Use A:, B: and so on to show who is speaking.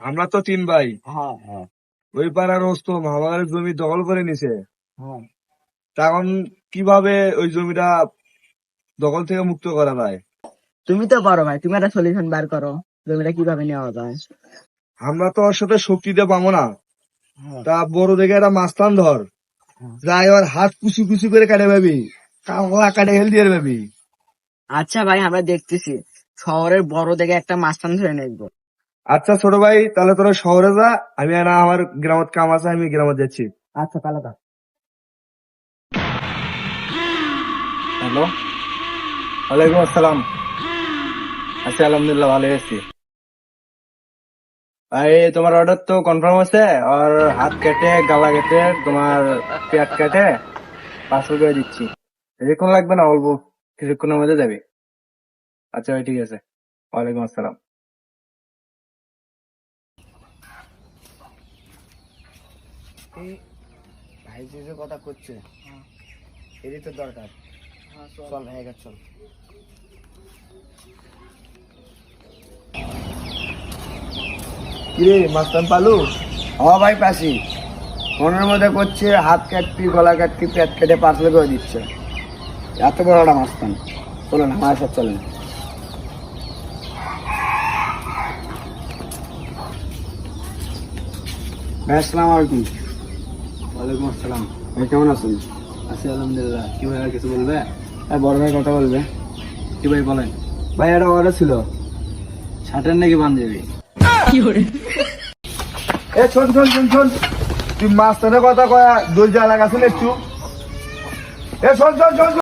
A: আমরা তো তিন ভাই।
B: হ্যাঁ। হ্যাঁ।
A: ওই পাড়ার রস্তম আমাদের জমি দখল করে নিছে।
B: হ্যাঁ।
A: তখন কীভাবে ওই জমিটা দখল থেকে মুক্ত করা যায়?
B: তুমি তো পারো ভাই তুমি একটা সলিউশন বার করো জমিটা কীভাবে নেওয়া যায়?
A: আমরা তো ওর সাথে শক্তি দিয়ে পাবো না।
B: হ্যাঁ।
A: তা বড় দেখে একটা মাস্তান ধর। যাই ওর হাত কুচি কুচি করে কাটে পাবি কামলা কাটে হেল দিয়ে পাবি
B: আচ্ছা ভাই আমরা দেখতেছি। শহরের বড় দেখে একটা মাস্তান ধরে নেব।
A: আচ্ছা ছোট ভাই তাহলে তোরা শহরে যা। আমি না আমার গ্রামত কাম আছে আমি গ্রামত যাচ্ছি।
B: আচ্ছা তাহলে দাও
A: হ্যালো। ওয়ালাইকুম আসসালাম। আছি আলহামদুলিল্লাহ ভালো আছি। ভাই তোমার অর্ডার তো কনফার্ম আছে আর হাত কেটে গালা কেটে তোমার পেট কেটে পাঁচশো করে দিচ্ছি। বেশিক্ষণ লাগবে না অল্প কিছুক্ষণের মধ্যে যাবে। আচ্ছা ভাই ঠিক আছে। ওয়ালাইকুম আসসালাম।
B: ভাই যে যে কথা করছে এরই তো দরকার। চল। ভাই এবার চল।
A: কিরে মাস্তান পালু?
B: ও ভাই পাশি ফোনের মধ্যে করছে হাত কাটতি গলা কাটতি পেট কেটে পাতলে করে দিচ্ছে। এত বড় একটা মাস্তান। চলো না আমার সাথে চলেন। ভাই আসসালামু আলাইকুম।
A: ওয়ালাইকুম আসসালাম।
B: ভাই কেমন আছেন?
A: আছি আলহামদুলিল্লাহ। কি ভাই আর কিছু বলবে?
B: হ্যাঁ বড় ভাই কথা বলবে।
A: কি ভাই বলেন?
B: ভাই একটা অর্ডার ছিল।
A: ছাটের নাকি বান্ধবী এ শোন শোন শোন শোন। তুই মাস্টারের কথা কয়া দই জ্বালা গেছিল একটু? এ শোন শোন শোন।